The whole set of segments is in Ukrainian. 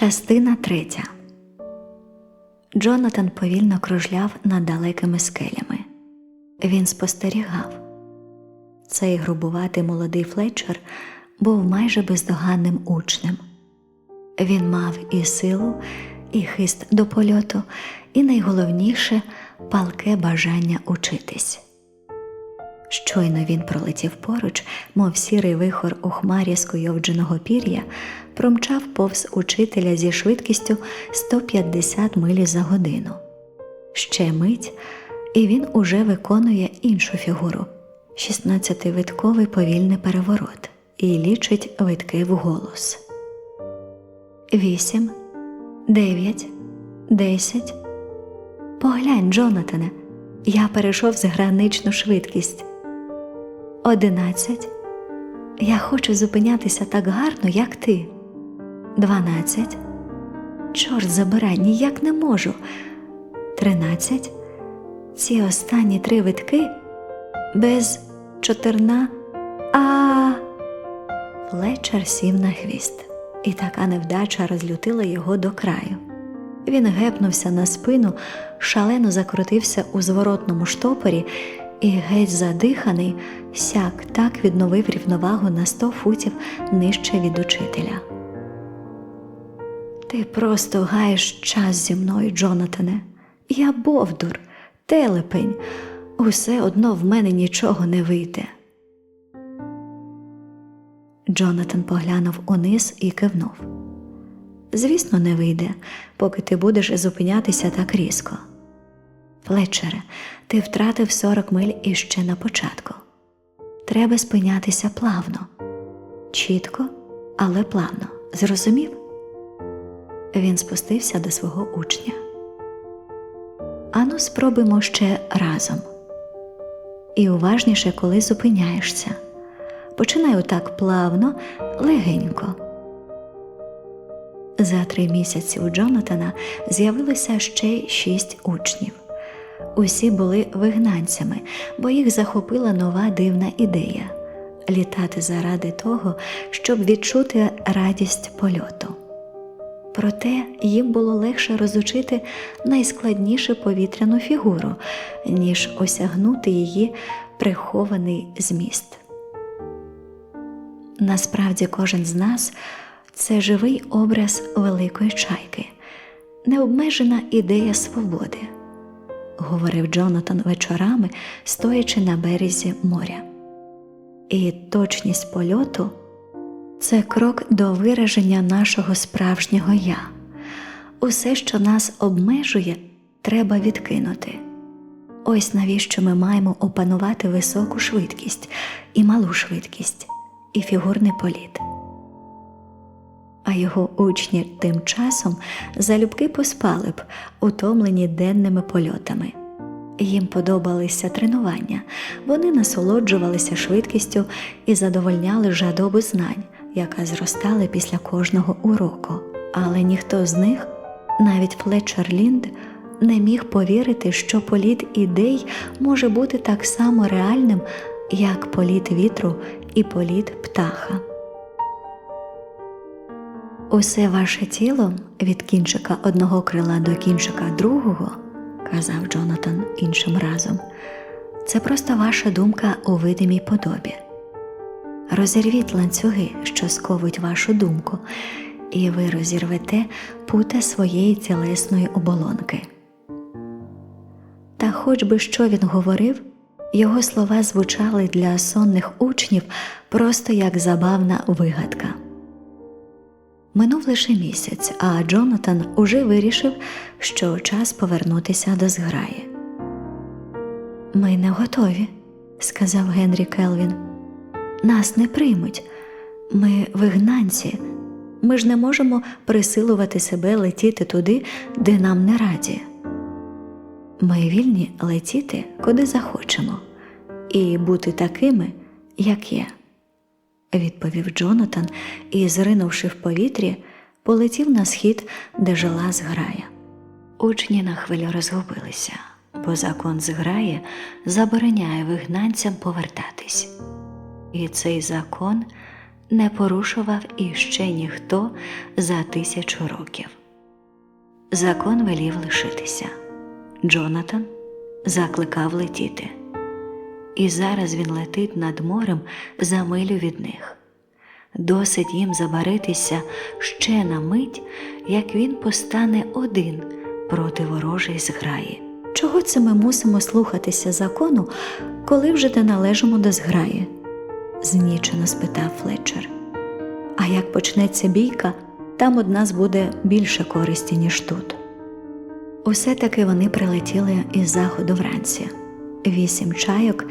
Частина третя. Джонатан повільно кружляв над далекими скелями. Він спостерігав. Цей грубуватий молодий Флетчер був майже бездоганним учнем. Він мав і силу, і хист до польоту, і найголовніше палке бажання учитись. Щойно він пролетів поруч, мов сірий вихор у хмарі скуйовдженого пір'я, промчав повз учителя зі швидкістю 150 миль за годину. Ще мить, і він уже виконує іншу фігуру 16-витковий повільний переворот і лічить витки вголос. Вісім, дев'ять, десять. Поглянь, Джонатане, я перейшов з граничну швидкість. Одинадцять. Я хочу зупинятися так гарно, як ти. Дванадцять. Чорт забирай, ніяк не можу. Тринадцять. Ці останні три витки без чотирна. А. Флетчер сів на хвіст, і така невдача розлютила його до краю. Він гепнувся на спину, шалено закрутився у зворотному штопорі і, геть задиханий, сяк так відновив рівновагу на сто футів нижче від учителя. Ти просто гаєш час зі мною, Джонатане. Я бовдур, телепень. Усе одно в мене нічого не вийде. Джонатан поглянув униз і кивнув. Звісно, не вийде, поки ти будеш зупинятися так різко. Флетчере, ти втратив 40 миль іще на початку. Треба спинятися плавно, чітко, але плавно. Зрозумів? Він спустився до свого учня. Ану, спробуємо ще разом. І уважніше, коли зупиняєшся. Починай отак плавно, легенько. За три місяці у Джонатана з'явилося ще шість учнів. Усі були вигнанцями, бо їх захопила нова дивна ідея літати заради того, щоб відчути радість польоту. Проте їм було легше розучити найскладнішу повітряну фігуру, ніж осягнути її прихований зміст. Насправді кожен з нас це живий образ великої чайки, необмежена ідея свободи, говорив Джонатан вечорами, стоячи на березі моря. І точність польоту це крок до вираження нашого справжнього я. Усе, що нас обмежує, треба відкинути. Ось навіщо ми маємо опанувати високу швидкість і малу швидкість, і фігурний політ. А його учні тим часом залюбки поспали б, утомлені денними польотами. Їм подобалися тренування, вони насолоджувалися швидкістю і задовольняли жадобу знань, яка зростала після кожного уроку. Але ніхто з них, навіть Флетчер Лінд, не міг повірити, що політ ідей може бути так само реальним, як політ вітру і політ птаха. Усе ваше тіло від кінчика одного крила до кінчика другого, казав Джонатан іншим разом, це просто ваша думка у видимій подобі. Розірвіть ланцюги, що сковують вашу думку, і ви розірвете пута своєї тілесної оболонки. Та хоч би що він говорив, його слова звучали для сонних учнів просто як забавна вигадка. Минув лише місяць, а Джонатан уже вирішив, що час повернутися до зграї. Ми не готові, сказав Генрі Келвін. Нас не приймуть. Ми вигнанці. Ми ж не можемо присилувати себе летіти туди, де нам не раді. Ми вільні летіти, куди захочемо, і бути такими, як є відповів Джонатан і, зринувши в повітрі, полетів на схід, де жила зграя. Учні на хвилю розгубилися, бо закон зграї забороняє вигнанцям повертатись. І цей закон не порушував іще ніхто за тисячу років. Закон велів лишитися. Джонатан закликав летіти. І зараз він летить над морем за милю від них. Досить їм забаритися ще на мить, як він постане один проти ворожої зграї. Чого це ми мусимо слухатися закону, коли вже не належимо до зграї? знічено спитав Флетчер. А як почнеться бійка, там од нас буде більше користі, ніж тут. Усе таки вони прилетіли із заходу вранці. Вісім чайок,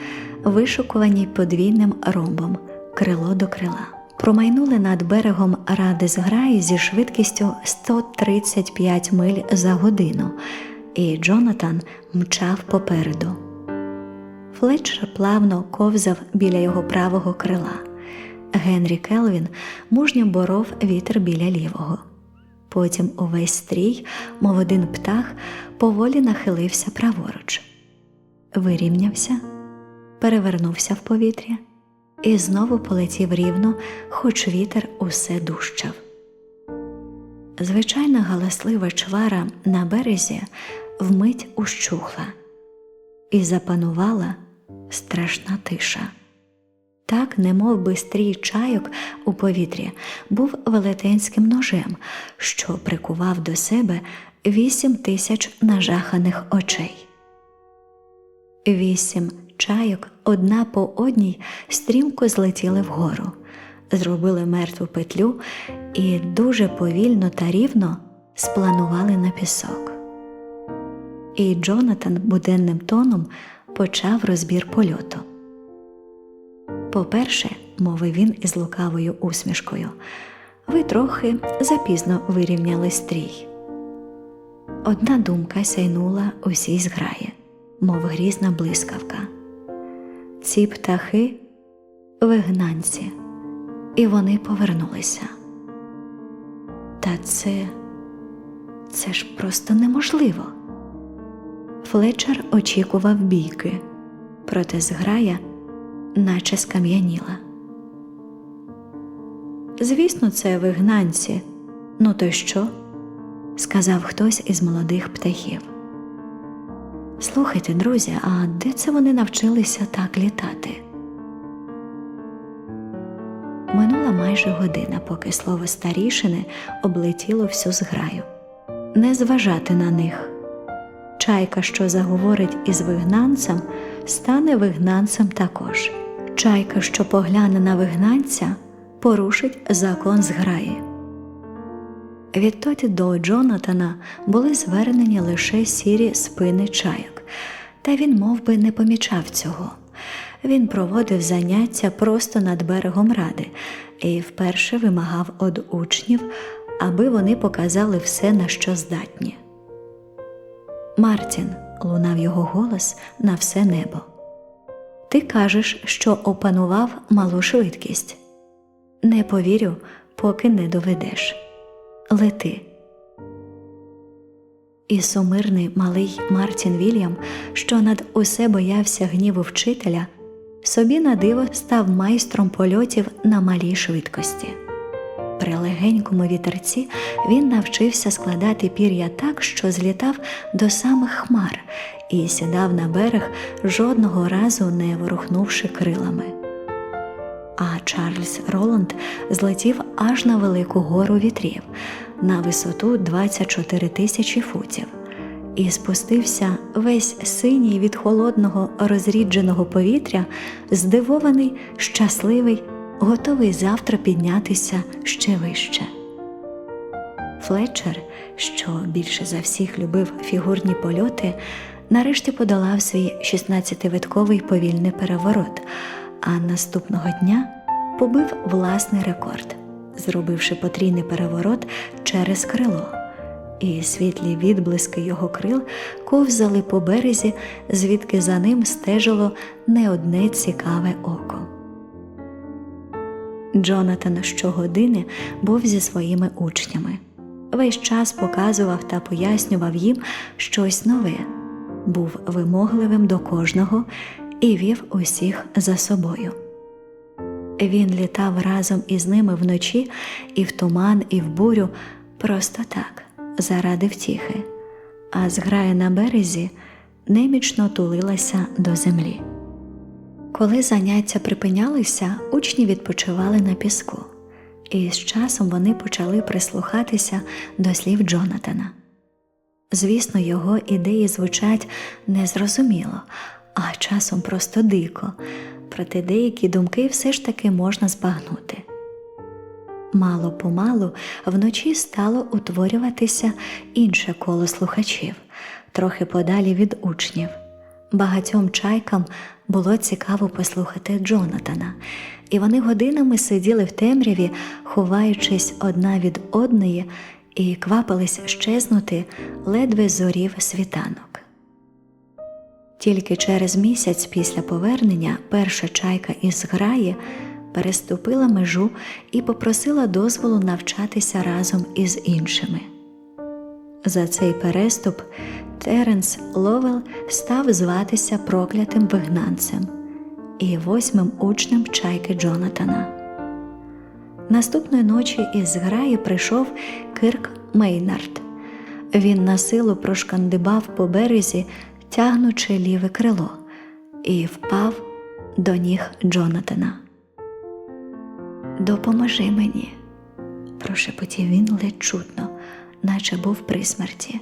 вишукувані подвійним ромбом, крило до крила. Промайнули над берегом ради зграї зі швидкістю 135 миль за годину, і Джонатан мчав попереду. Флетчер плавно ковзав біля його правого крила. Генрі Келвін мужньо боров вітер біля лівого. Потім увесь стрій, мов один птах, поволі нахилився праворуч, вирівнявся, перевернувся в повітря і знову полетів рівно, хоч вітер усе дужчав. Звичайна галаслива чвара на березі вмить ущухла, і запанувала страшна тиша. Так, немов би стрій чайок у повітрі, був велетенським ножем, що прикував до себе вісім тисяч нажаханих очей. Вісім чайок одна по одній стрімко злетіли вгору, зробили мертву петлю і дуже повільно та рівно спланували на пісок. І Джонатан буденним тоном почав розбір польоту. По-перше, мовив він із лукавою усмішкою, ви трохи запізно вирівняли стрій. Одна думка сяйнула усій зграї, мов грізна блискавка. Ці птахи вигнанці, і вони повернулися. Та це, це ж просто неможливо. Флетчер очікував бійки, проте зграя наче скам'яніла. Звісно, це вигнанці. Ну то що? сказав хтось із молодих птахів. Слухайте, друзі, а де це вони навчилися так літати? Минула майже година, поки слово старішини облетіло всю зграю. Не зважати на них. Чайка, що заговорить із вигнанцем, стане вигнанцем також. Чайка, що погляне на вигнанця, порушить закон зграї. Відтоді до Джонатана були звернені лише сірі спини чайок, та він мов би, не помічав цього. Він проводив заняття просто над берегом ради і вперше вимагав од учнів, аби вони показали все, на що здатні. Мартін, лунав його голос на все небо. Ти кажеш, що опанував малу швидкість. Не повірю, поки не доведеш. Лети. І сумирний малий Мартін Вільям, що над усе боявся гніву вчителя, собі на диво став майстром польотів на малій швидкості. При легенькому вітерці він навчився складати пір'я так, що злітав до самих хмар і сідав на берег, жодного разу не ворухнувши крилами. А Чарльз Роланд злетів аж на велику гору вітрів на висоту 24 тисячі футів і спустився весь синій від холодного розрідженого повітря, здивований, щасливий, готовий завтра піднятися ще вище. Флетчер, що більше за всіх любив фігурні польоти, нарешті подолав свій 16-витковий повільний переворот, а наступного дня побив власний рекорд, зробивши потрійний переворот через крило, і світлі відблиски його крил ковзали по березі, звідки за ним стежило не одне цікаве око. Джонатан щогодини був зі своїми учнями. Весь час показував та пояснював їм щось нове, був вимогливим до кожного і вів усіх за собою. Він літав разом із ними вночі і в туман, і в бурю просто так, заради втіхи, а зграя на березі немічно тулилася до землі. Коли заняття припинялися, учні відпочивали на піску, і з часом вони почали прислухатися до слів Джонатана. Звісно, його ідеї звучать незрозуміло, а часом просто дико, проте деякі думки все ж таки можна збагнути. Мало помалу вночі стало утворюватися інше коло слухачів, трохи подалі від учнів. Багатьом чайкам було цікаво послухати Джонатана, і вони годинами сиділи в темряві, ховаючись одна від одної, і квапились щезнути, ледве зорів світанок. Тільки через місяць після повернення перша чайка із граї переступила межу і попросила дозволу навчатися разом із іншими. За цей переступ Теренс Ловел став зватися проклятим вигнанцем і восьмим учнем чайки Джонатана. Наступної ночі із граї прийшов Кирк Мейнард. Він на силу прошкандибав по березі, тягнучи ліве крило, і впав до ніг Джонатана. Допоможи мені, прошепотів він ледь чутно, наче був при смерті.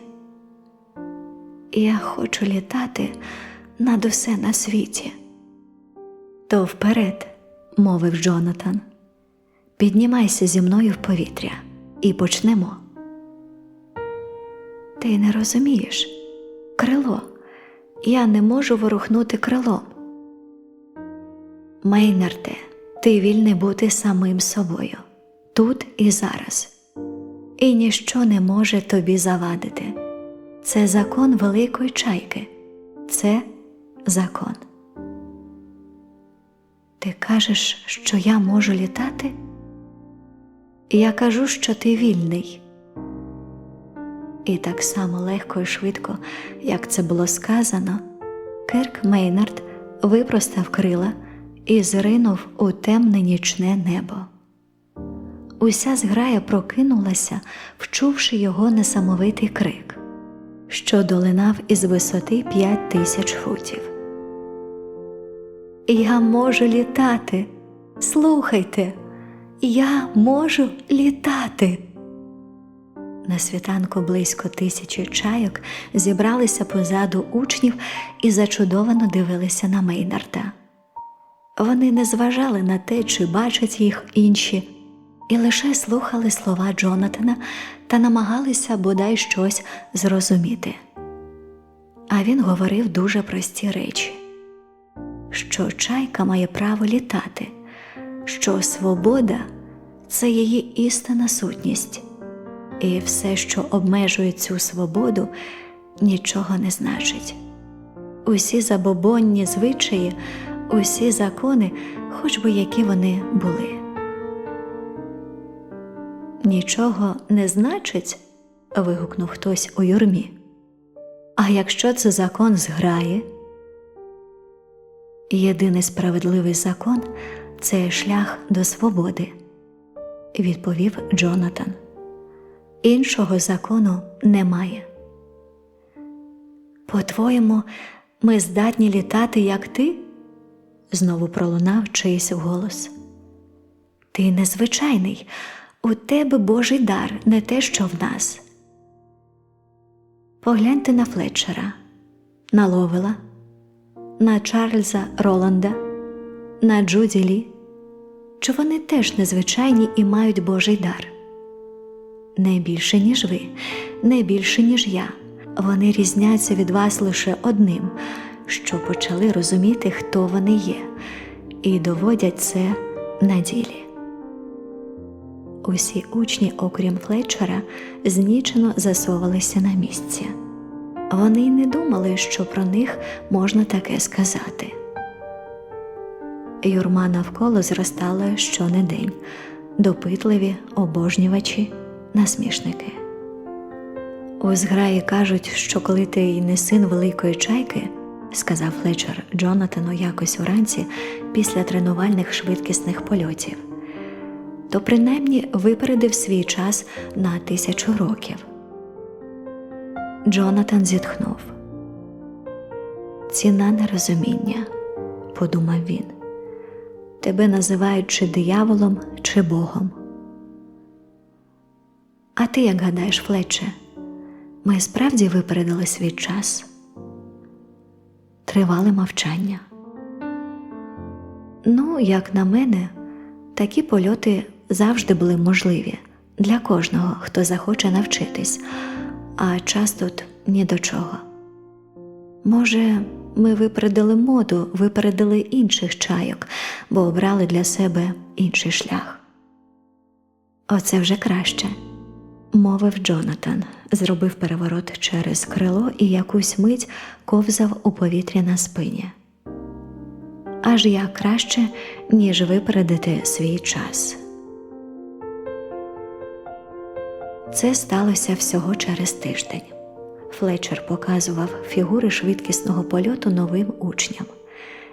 Я хочу літати над усе на світі. То вперед, мовив Джонатан. Піднімайся зі мною в повітря і почнемо. Ти не розумієш крило. Я не можу ворухнути крилом. Мейнарде, ти вільний бути самим собою тут і зараз, і ніщо не може тобі завадити. Це закон великої чайки, це закон. Ти кажеш, що я можу літати? Я кажу, що ти вільний. І так само легко і швидко, як це було сказано, Кирк Мейнард випростав крила і зринув у темне нічне небо. Уся зграя прокинулася, вчувши його несамовитий крик, що долинав із висоти п'ять тисяч футів. Я можу літати. Слухайте, я можу літати. На світанку близько тисячі чайок зібралися позаду учнів і зачудовано дивилися на Мейнарда. Вони не зважали на те, чи бачать їх інші, і лише слухали слова Джонатана та намагалися бодай щось зрозуміти. А він говорив дуже прості речі, що чайка має право літати, що свобода це її істинна сутність, і все, що обмежує цю свободу, нічого не значить. Усі забобонні звичаї, усі закони, хоч би які вони були. Нічого не значить, вигукнув хтось у юрмі. А якщо це закон зграє, єдиний справедливий закон це шлях до свободи, відповів Джонатан. Іншого закону немає. По-твоєму, ми здатні літати, як ти? знову пролунав чийсь голос. Ти незвичайний, у тебе Божий дар, не те, що в нас. Погляньте на Флетчера, на Ловела, на Чарльза Роланда, на Джуді Лі. Чи вони теж незвичайні і мають Божий дар? Не більше, ніж ви, не більше, ніж я. Вони різняться від вас лише одним, що почали розуміти, хто вони є, і доводять це на ділі. Усі учні, окрім Флетчера, знічено засовувалися на місці. Вони й не думали, що про них можна таке сказати. Юрма навколо зростала щонедень, допитливі, обожнювачі, насмішники. У зграї кажуть, що коли ти не син великої чайки, сказав Флетчер Джонатану якось уранці після тренувальних швидкісних польотів, то принаймні випередив свій час на тисячу років. Джонатан зітхнув. Ціна нерозуміння, подумав він. Тебе називають чи дияволом, чи Богом. А ти як гадаєш, Флетче, ми справді випередили свій час? Тривали мовчання. Ну, як на мене, такі польоти завжди були можливі для кожного, хто захоче навчитись, а час тут ні до чого. Може, ми випередили моду, випередили інших чайок, бо обрали для себе інший шлях. Оце вже краще, мовив Джонатан, зробив переворот через крило і якусь мить ковзав у повітрі на спині. Аж як краще, ніж випередити свій час. Це сталося всього через тиждень. Флетчер показував фігури швидкісного польоту новим учням.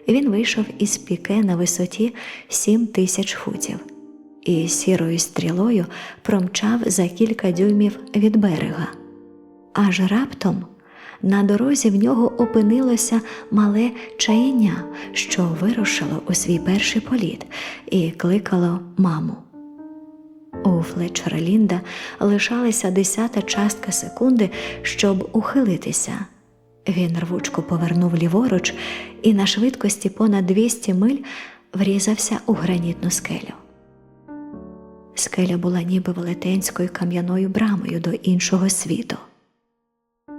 Він вийшов із піке на висоті 7 тисяч футів і сірою стрілою промчав за кілька дюймів від берега. Аж раптом на дорозі в нього опинилося мале чаєння, що вирушило у свій перший політ і кликало маму. У Флетчера Лінда лишалася десята частка секунди, щоб ухилитися. Він рвучко повернув ліворуч і на швидкості понад 200 миль врізався у гранітну скелю. Скеля була ніби велетенською кам'яною брамою до іншого світу.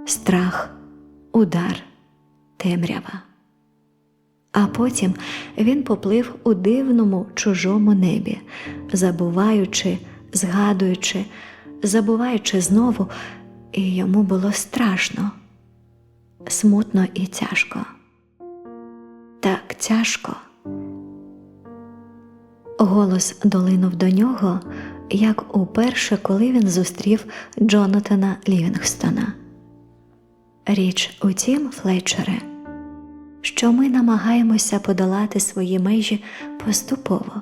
Страх, удар, темрява. А потім він поплив у дивному чужому небі, забуваючи, згадуючи, забуваючи знову, і йому було страшно, смутно і тяжко. Так тяжко. Голос долинув до нього, як уперше, коли він зустрів Джонатана Лівінгстона. Річ у тім, Флетчере, що ми намагаємося подолати свої межі поступово,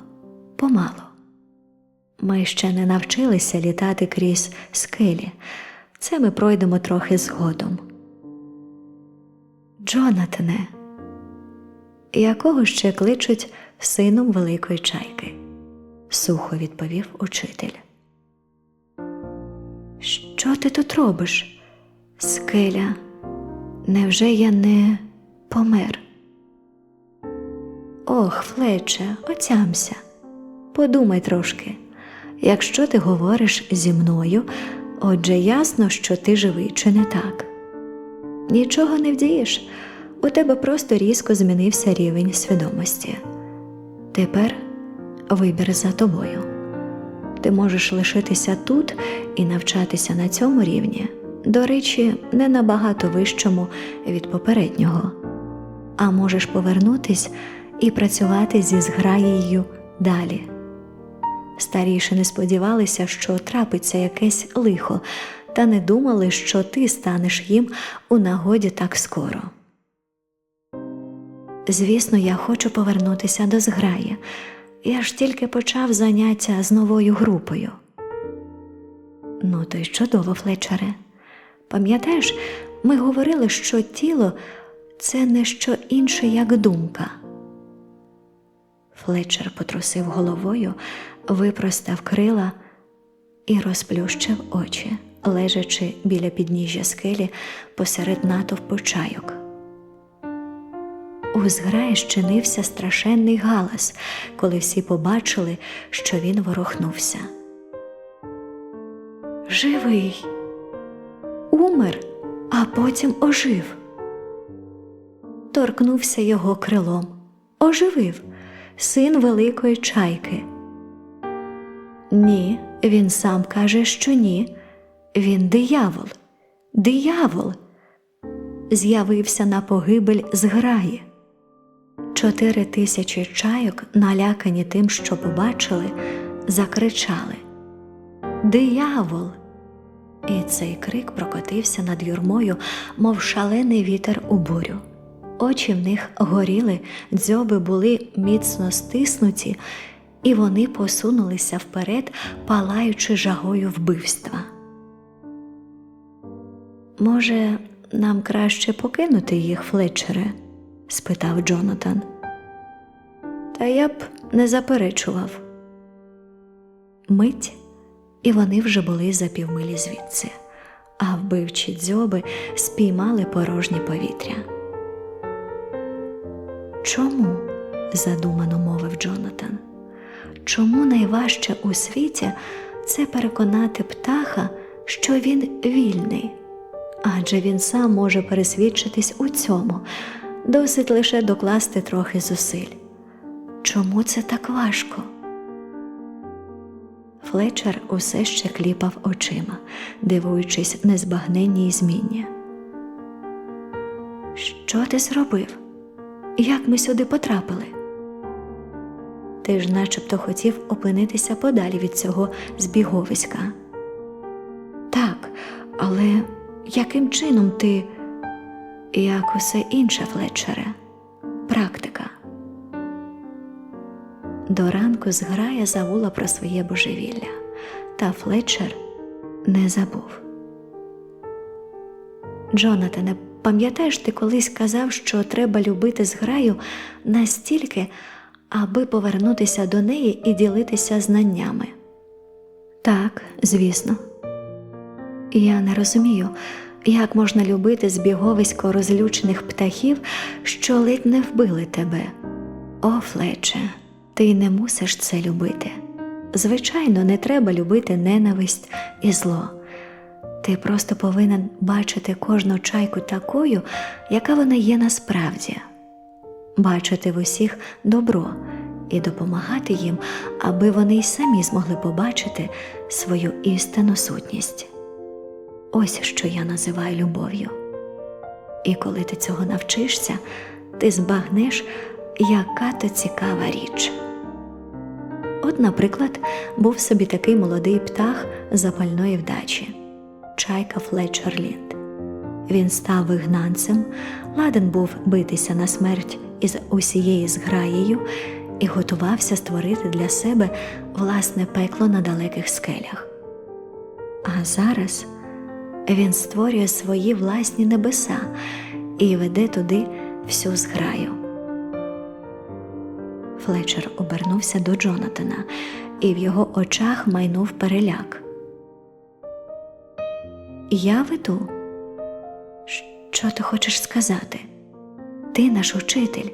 помалу. Ми ще не навчилися літати крізь скелі, це ми пройдемо трохи згодом. Джонатане, якого ще кличуть сином великої чайки, сухо відповів учитель. Що ти тут робиш? Скеля, невже я не помер? Ох, Флече, отямся. Подумай трошки. Якщо ти говориш зі мною, отже ясно, що ти живий чи не так. Нічого не вдієш, у тебе просто різко змінився рівень свідомості. Тепер вибір за тобою. Ти можеш лишитися тут і навчатися на цьому рівні, до речі, не набагато вищому від попереднього, а можеш повернутись і працювати зі зграєю далі. Старіші не сподівалися, що трапиться якесь лихо, та не думали, що ти станеш їм у нагоді так скоро. Звісно, я хочу повернутися до зграї. Я ж тільки почав заняття з новою групою. Ну, то й чудово, Флетчере. Пам'ятаєш, ми говорили, що тіло це не що інше, як думка. Флетчер потрусив головою, випростав крила і розплющив очі, лежачи біля підніжжя скелі посеред натовпу чайок. У зграї щинився страшенний галас, коли всі побачили, що він ворухнувся. Живий, умер, а потім ожив. Торкнувся його крилом, оживив син великої чайки. Ні, він сам каже, що ні. Він диявол, диявол. З'явився на погибель зграї. Чотири тисячі чайок, налякані тим, що побачили, закричали Диявол! І цей крик прокотився над юрмою, мов шалений вітер у бурю. Очі в них горіли, дзьоби були міцно стиснуті, і вони посунулися вперед, палаючи жагою вбивства. Може, нам краще покинути їх, Флетчере? спитав Джонатан. Та я б не заперечував. Мить, і вони вже були за півмилі звідси, а вбивчі дзьоби спіймали порожнє повітря. Чому? задумано мовив Джонатан. Чому найважче у світі це переконати птаха, що він вільний? Адже він сам може пересвідчитись у цьому, досить лише докласти трохи зусиль. Чому це так важко? Флетчер усе ще кліпав очима, дивуючись незбагненній зміні. Що ти зробив? Як ми сюди потрапили? Ти ж начебто хотів опинитися подалі від цього збіговиська. Так, але яким чином ти, як усе інше, Флетчере, практика? До ранку зграя забула про своє божевілля, та Флетчер не забув. Джонатане, пам'ятаєш, ти колись казав, що треба любити зграю настільки, аби повернутися до неї і ділитися знаннями? Так, звісно. Я не розумію, як можна любити збіговисько розлючених птахів, що ледь не вбили тебе. О, Флетче, ти не мусиш це любити. Звичайно, не треба любити ненависть і зло. Ти просто повинен бачити кожну чайку такою, яка вона є насправді, бачити в усіх добро і допомагати їм, аби вони й самі змогли побачити свою істинну сутність. Ось що я називаю любов'ю. І коли ти цього навчишся, ти збагнеш, яка то цікава річ. От, наприклад, був собі такий молодий птах запальної вдачі чайка Флетчер Лінд. Він став вигнанцем, ладен був битися на смерть із усією зграєю і готувався створити для себе власне пекло на далеких скелях. А зараз він створює свої власні небеса і веде туди всю зграю. Флетчер обернувся до Джонатана, і в його очах майнув переляк. Я веду. Що ти хочеш сказати? Ти наш учитель,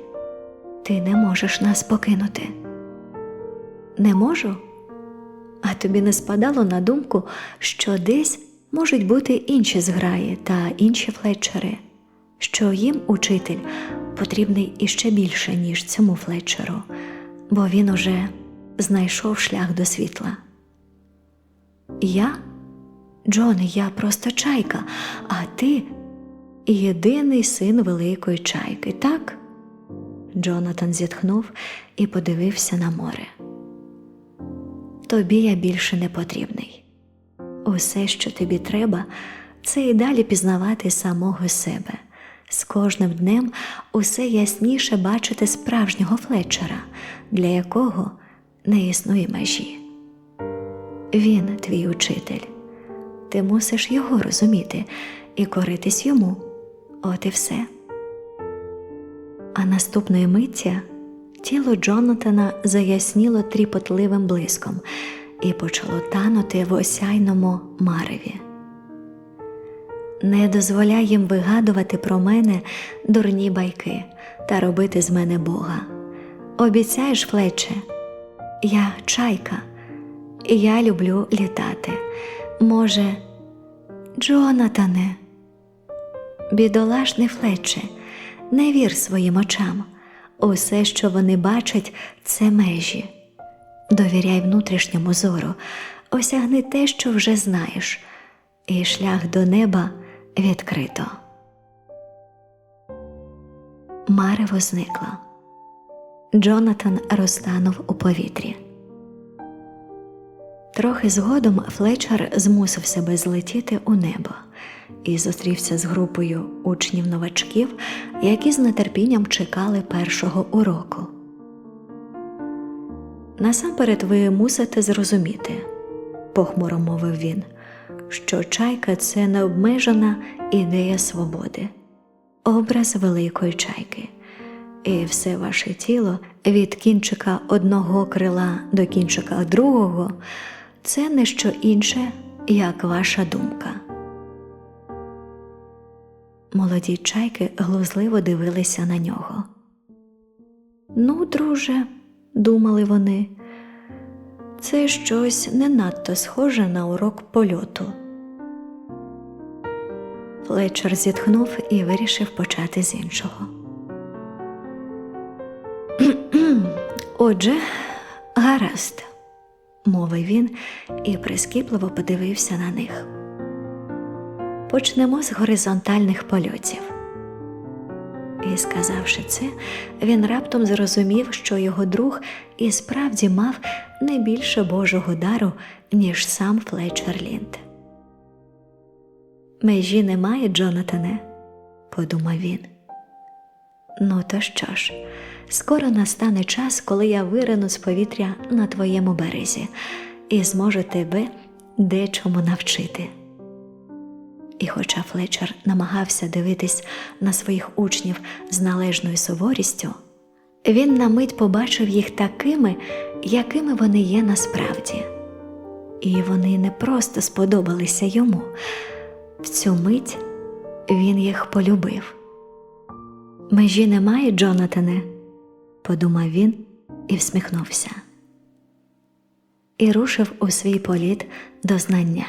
ти не можеш нас покинути. Не можу? А тобі не спадало на думку, що десь можуть бути інші зграї та інші флетчери, що їм учитель потрібний іще більше, ніж цьому флетчеру, бо він уже знайшов шлях до світла. Я, Джоне, я просто чайка, а ти єдиний син великої чайки, так? Джонатан зітхнув і подивився на море. Тобі я більше не потрібний. Усе, що тобі треба, це і далі пізнавати самого себе, з кожним днем усе ясніше бачити справжнього флетчера, для якого не існує межі. Він твій учитель, ти мусиш його розуміти і коритись йому, от і все. А наступної миття тіло Джонатана заясніло тріпотливим блиском і почало танути в осяйному мареві. Не дозволяй їм вигадувати про мене дурні байки та робити з мене Бога. Обіцяєш, Флетче, я чайка, і я люблю літати. Може, Джонатане, бідолашний Флетче, не вір своїм очам. Усе, що вони бачать, це межі. Довіряй внутрішньому зору, осягни те, що вже знаєш, і шлях до неба відкрито. Марево зникло. Джонатан розтанув у повітрі. Трохи згодом Флетчер змусив себе злетіти у небо і зустрівся з групою учнів-новачків, які з нетерпінням чекали першого уроку. Насамперед ви мусите зрозуміти, похмуро мовив він, що чайка це необмежена ідея свободи, образ великої чайки, і все ваше тіло від кінчика одного крила до кінчика другого це не що інше, як ваша думка. Молоді чайки глузливо дивилися на нього. Ну, друже, думали вони, це щось не надто схоже на урок польоту. Флетчер зітхнув і вирішив почати з іншого. Отже, гаразд, мовив він і прискіпливо подивився на них. Почнемо з горизонтальних польотів. І, сказавши це, він раптом зрозумів, що його друг і справді мав не більше Божого дару, ніж сам Флетчер Лінд. Межі немає, Джонатане, подумав він. Ну, то що ж, скоро настане час, коли я вирину з повітря на твоєму березі і зможу тебе дечому навчити. І хоча Флетчер намагався дивитись на своїх учнів з належною суворістю, він на мить побачив їх такими, якими вони є насправді. І вони не просто сподобалися йому. В цю мить він їх полюбив. Межі немає, Джонатане, подумав він і всміхнувся. І рушив у свій політ до знання.